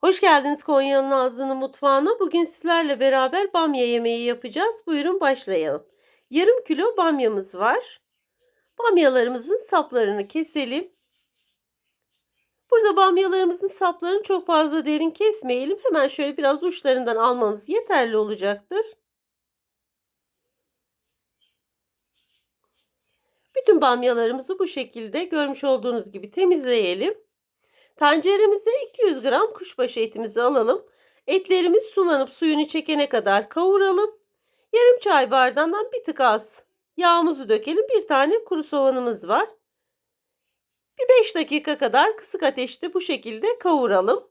Hoş geldiniz Konya'nın Nazlı'nın mutfağına. Bugün sizlerle beraber bamya yemeği yapacağız. Buyurun başlayalım. Yarım kilo bamyamız var. Bamyalarımızın saplarını keselim. Burada bamyalarımızın saplarını çok fazla derin kesmeyelim. Hemen şöyle biraz uçlarından almamız yeterli olacaktır. Bütün bamyalarımızı bu şekilde görmüş olduğunuz gibi temizleyelim. Tenceremize 200 gram kuşbaşı etimizi alalım. Etlerimiz sulanıp suyunu çekene kadar kavuralım. Yarım çay bardağından bir tık az yağımızı dökelim. Bir tane kuru soğanımız var. Bir 5 dakika kadar kısık ateşte bu şekilde kavuralım.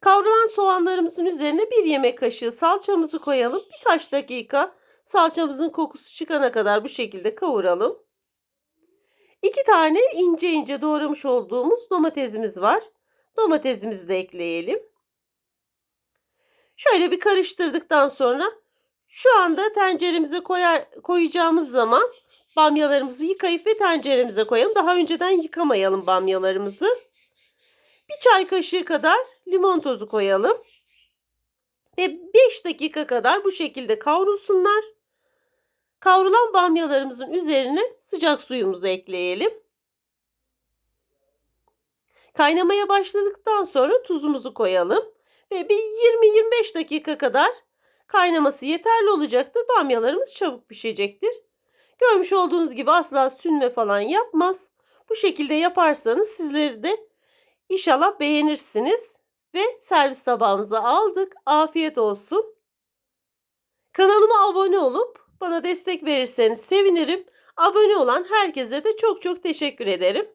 Kavrulan soğanlarımızın üzerine bir yemek kaşığı salçamızı koyalım. Birkaç dakika salçamızın kokusu çıkana kadar bu şekilde kavuralım. İki tane ince ince doğramış olduğumuz domatesimiz var. Domatesimizi de ekleyelim. Şöyle bir karıştırdıktan sonra şu anda tenceremize koyar, koyacağımız zaman bamyalarımızı yıkayıp ve tenceremize koyalım. Daha önceden yıkamayalım bamyalarımızı. Bir çay kaşığı kadar limon tozu koyalım. Ve 5 dakika kadar bu şekilde kavrulsunlar. Kavrulan bamyalarımızın üzerine sıcak suyumuzu ekleyelim. Kaynamaya başladıktan sonra tuzumuzu koyalım ve bir 20-25 dakika kadar kaynaması yeterli olacaktır. Bamyalarımız çabuk pişecektir. Görmüş olduğunuz gibi asla sünme falan yapmaz. Bu şekilde yaparsanız sizleri de inşallah beğenirsiniz. Ve servis tabağımıza aldık. Afiyet olsun. Kanalıma abone olup bana destek verirseniz sevinirim. Abone olan herkese de çok çok teşekkür ederim.